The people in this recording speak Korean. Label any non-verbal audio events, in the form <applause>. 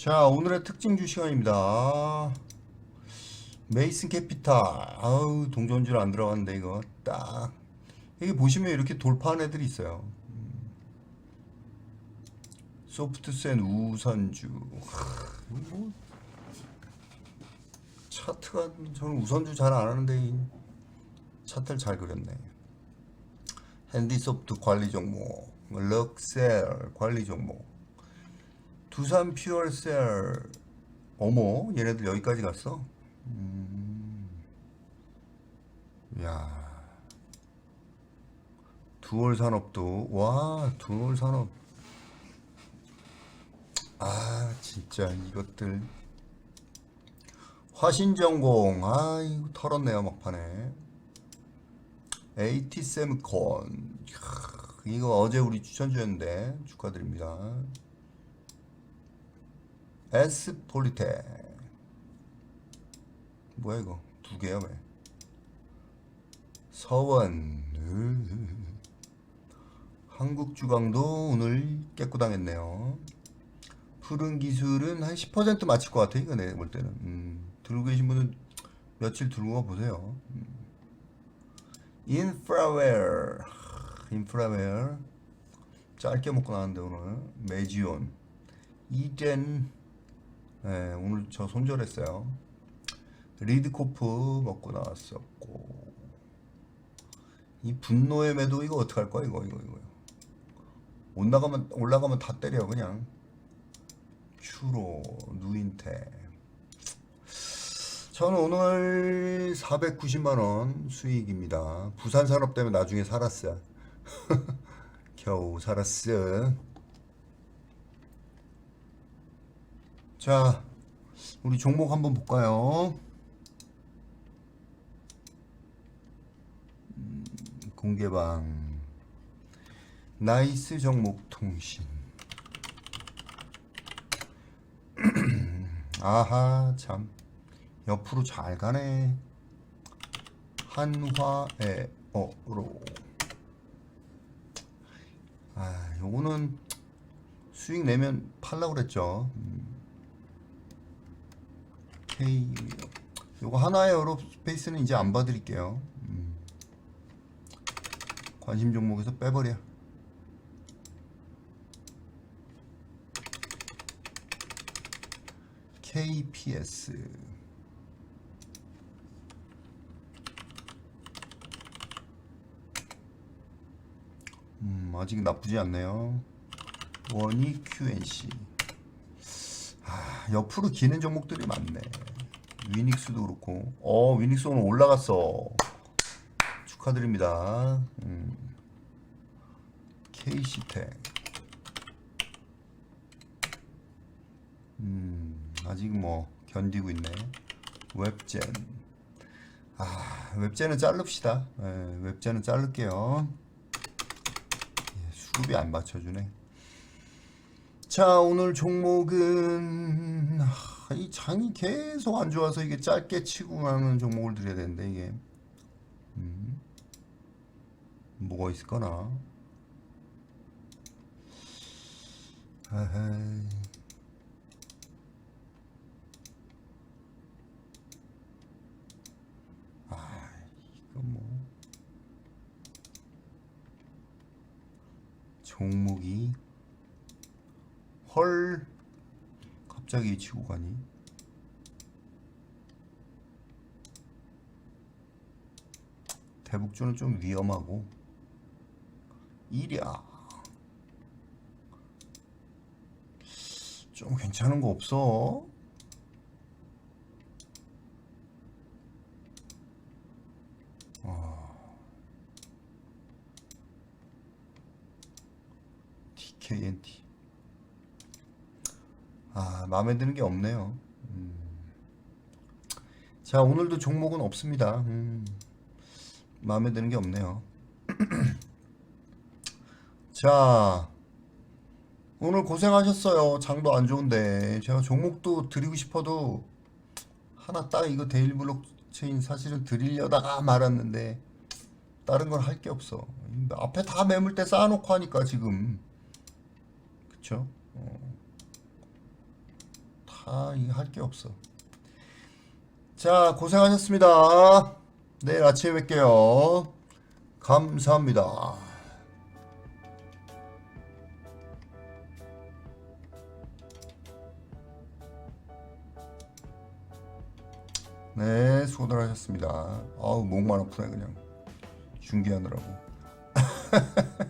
자, 오늘의 특징주 시간입니다. 메이슨 캐피탈. 아우, 동전줄 안 들어갔는데, 이거. 딱. 여기 보시면 이렇게 돌파한 애들이 있어요. 음. 소프트센 우선주. 뭐 차트가, 저는 우선주 잘 안 하는데, 이 차트를 잘 그렸네. 핸디소프트 관리 종목. 럭셀 관리 종목. 두산 퓨얼셀 어머 얘네들 여기까지 갔어? 음. 야. 두월 산업도 와 두월 산업. 아 진짜 이것들. 화신전공 아 이거 털었네요 막판에. 세미콘 이거 어제 우리 추천주였는데 축하드립니다 에스폴리테. 뭐야 이거? 두 개야 왜? 서원 으. 한국주광도 오늘 깨꾸 당했네요. 푸른 기술은 한 10% 맞힐 것 같아 이거 내가 볼 때는. 음, 들고 계신 분은 며칠 들고 가 보세요. 음. 인프라웨어. 인프라웨어. 짧게 먹고 나왔는데 오늘. 메지온. 이젠 네, 오늘 저 손절했어요. 리드코프 먹고 나왔었고 이 분노의 매도 이거 어떡할 거야 이거 이거 이거 올라가면 올라가면 다 때려 그냥 큐로 누인테 저는 오늘 490만 원 수익입니다. 부산 산업 때문에 나중에 살았어. <laughs> 겨우 살았어. 자, 우리 종목 한번 볼까요? 음, 공개방. 나이스 종목 통신. <clears throat> 아하 참. 옆으로 잘 가네. 한화에 어로. 아 요거는 수익 내면 팔라고 그랬죠. 음. K 요거 하나의 에어로 스페이스는 이제 안 봐드릴게요. 음. 관심 종목에서 빼버려. KPS 음, 아직 나쁘지 않네요. 원이 QNC 아, 옆으로 기는 종목들이 많네. 위닉스도 그렇고. 어, 위닉스 오늘 올라갔어. 축하드립니다. 음. KC텍. 음, 아직 뭐 견디고 있네. 웹젠. 아, 웹젠은 자릅시다. 예, 웹젠은 자를게요. 예, 수급이 안 받쳐주네. 자, 오늘 종목은 하, 이 장이 계속 안 좋아서 이게 짧게 치고 가는 종목을 드려야 되는데 이게. 음, 뭐가 있을까나? 아, 이거 뭐. 종목이 헐. 갑자기 치고 가니 대북주는 좀 위험하고. 이랴. 좀 괜찮은 거 없어? 어. 아, 마음에 드는 게 없네요. 음. 자, 오늘도 종목은 없습니다. 음. 마음에 드는 게 없네요. <clears throat> 자, 오늘 고생하셨어요. 장도 안 좋은데. 제가 종목도 드리고 싶어도 하나 딱 이거 데일 블록체인 사실은 드리려다가 말았는데 다른 걸할게 없어. 앞에 다 매물대 쌓아놓고 하니까 지금. 그쵸? 어. 아 이거 할 게 없어. 자 고생하셨습니다. 내일 아침에 뵐게요. 감사합니다. 네, 수고들 하셨습니다. 아우, 목만 아프네, 그냥. 중계하느라고. <laughs>